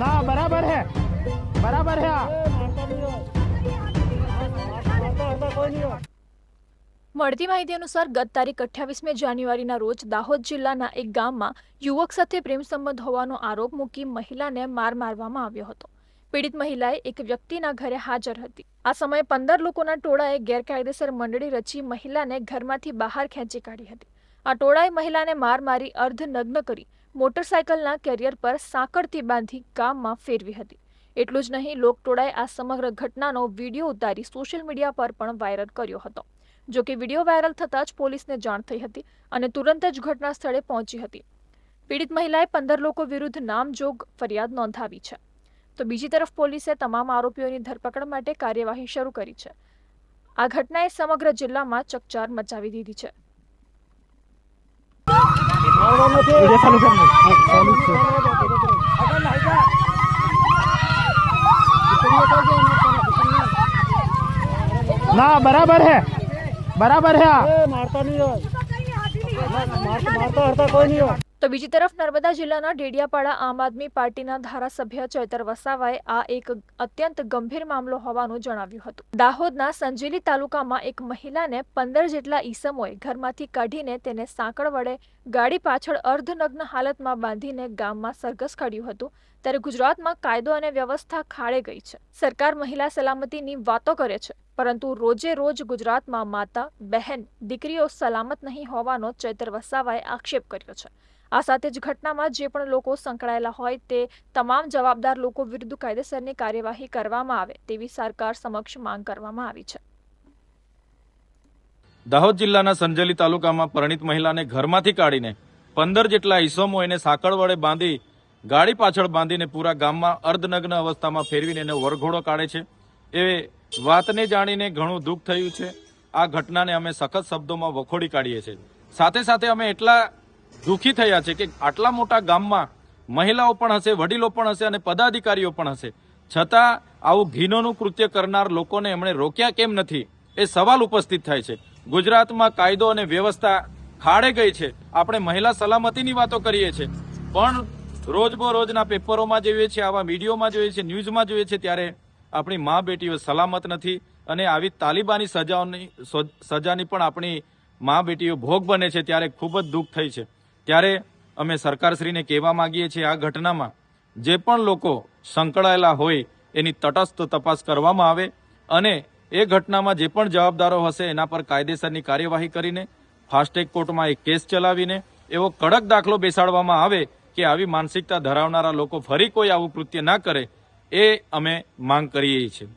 ના, બરાબર હે. બરાબર હે મળતી માહિતી અનુસાર ગત તારીખ અઠ્યાવીસમી જાન્યુઆરીના રોજ દાહોદ જિલ્લાના એક ગામમાં યુવક સાથે પ્રેમ સંબંધ હોવાનો આરોપ મૂકી મહિલાને માર મારવામાં આવ્યો હતો. પીડિત મહિલાએ એક વ્યક્તિના ઘરે હાજર હતી. આ સમયે પંદર લોકોના ટોળાએ ગેરકાયદેસર મંડળી રચી મહિલાને ઘરમાંથી બહાર ખેંચી કાઢી હતી. આ ટોળાએ મહિલાને માર મારી, અર્ધનગ્ન કરી, મોટરસાયકલના કેરિયર પર સાંકળથી બાંધી ગામમાં ફેરવી હતી. એટલું જ નહીં લોકટોળાએ આ સમગ્ર ઘટનાનો વીડિયો ઉતારી સોશિયલ મીડિયા પર પણ વાયરલ કર્યો હતો. જો કે વીડિયો વાયરલ થતાં જ પોલીસને જાણ થઈ હતી અને તુરંત જ ઘટના સ્થળે પહોંચી હતી. પીડિત મહિલાએ પંદર લોકો વિરુદ્ધ નામજોગ ફરિયાદ નોંધાવી છે. તો બીજી તરફ પોલીસે તમામ આરોપીઓની ધરપકડ માટે કાર્યવાહી શરૂ કરી છે. આ ઘટનાએ સમગ્ર જિલ્લામાં ચકચાર મચાવી દીધી છે. ના બરાબર હે. બરાબર હે મારતા નહીં હોય. મારતા હરતા કોઈ નહીં હોય. તો બીજી તરફ નર્મદા જિલ્લાના ડેડિયાપાડા આમ આદમી પાર્ટીના ધારાસભ્ય ચૈતર વસાવાએ આ એક અત્યંત ગંભીર મામલો હોવાનું જણાવ્યું હતું. દાહોદના સંજેલી તાલુકામાં એક મહિલાને પંદર જેટલા ઈસમોએ ઘરમાંથી કાઢીને તેને સાંકળ વડે ગાડી પાછળ અર્ધનગ્ન હાલતમાં બાંધીને ગામમાં સરઘસ કાઢ્યું હતું. ત્યારે ગુજરાતમાં કાયદો અને વ્યવસ્થા ખાડે ગઈ છે. સરકાર મહિલા સલામતીની વાતો કરે છે. પરંતુ રોજે રોજ ગુજરાતમાં માતા, બહેન, દીકરીઓ સલામત નહીં હોવાનો ચૈતર વસાવાએ આક્ષેપ કર્યો છે. આ સાથે જ ઘટનામાં જે પણ લોકો સંકળાયેલા હોય તે તમામ જવાબદાર લોકો વિરુદ્ધ કાયદેસરની કાર્યવાહી કરવામાં આવે તેવી સરકાર સમક્ષ માંગ કરવામાં આવી છે. દાહોદ જિલ્લાના સંજેલી તાલુકામાં પરિણીત મહિલાને ઘરમાંથી કાઢીને પંદર જેટલા ઈસમો એને સાંકળ વડે બાંધી, ગાડી પાછળ બાંધીને પૂરા ગામમાં અર્ધનગ્ન અવસ્થામાં ફેરવીને એને વરઘોડો કાઢે છે. એ વાતને જાણીને ઘણું દુઃખ થયું છે. આ ઘટનાને અમે સખત શબ્દોમાં વખોડી કાઢીએ છીએ. સાથે સાથે અમે એટલા દુઃખી થયા છે કે આટલા મોટા ગામમાં મહિલાઓ પણ હશે, વડીલો પણ હશે અને પદાધિકારીઓ પણ હશે. છતાં આવું ઘીનોનું કૃત્ય કરનાર લોકોને એમણે રોક્યા કેમ નથી એ સવાલ ઉપસ્થિત થાય છે. ગુજરાતમાં કાયદો અને વ્યવસ્થા ખાડે ગઈ છે. આપણે મહિલા સલામતીની વાતો કરીએ છીએ. પણ રોજબરોજના પેપરોમાં જોઈએ છીએ, આવા મીડિયોમાં જોઈએ છીએ, ન્યૂઝમાં જોઈએ છીએ, ત્યારે આપણી મા બેટીઓ સલામત નથી અને આવી તાલિબાની સજાઓની સજાની પણ આપણી મા બેટીઓ ભોગ બને છે ત્યારે ખૂબ જ દુઃખ થઈ છે. ત્યારે અમે સરકારશ્રીને કહેવા માંગીએ છીએ આ ઘટનામાં જે પણ લોકો સંકળાયેલા હોય એની તટસ્થ તપાસ કરવામાં આવે અને એ ઘટનામાં જે પણ જવાબદારો હશે એના પર કાયદેસરની કાર્યવાહી કરીને ફાસ્ટેગ કોર્ટમાં એક કેસ ચલાવીને એવો કડક દાખલો બેસાડવામાં આવે કે આવી માનસિકતા ધરાવનારા લોકો ફરી કોઈ આવું કૃત્ય ના કરે એ અમે માંગ કરીએ છીએ.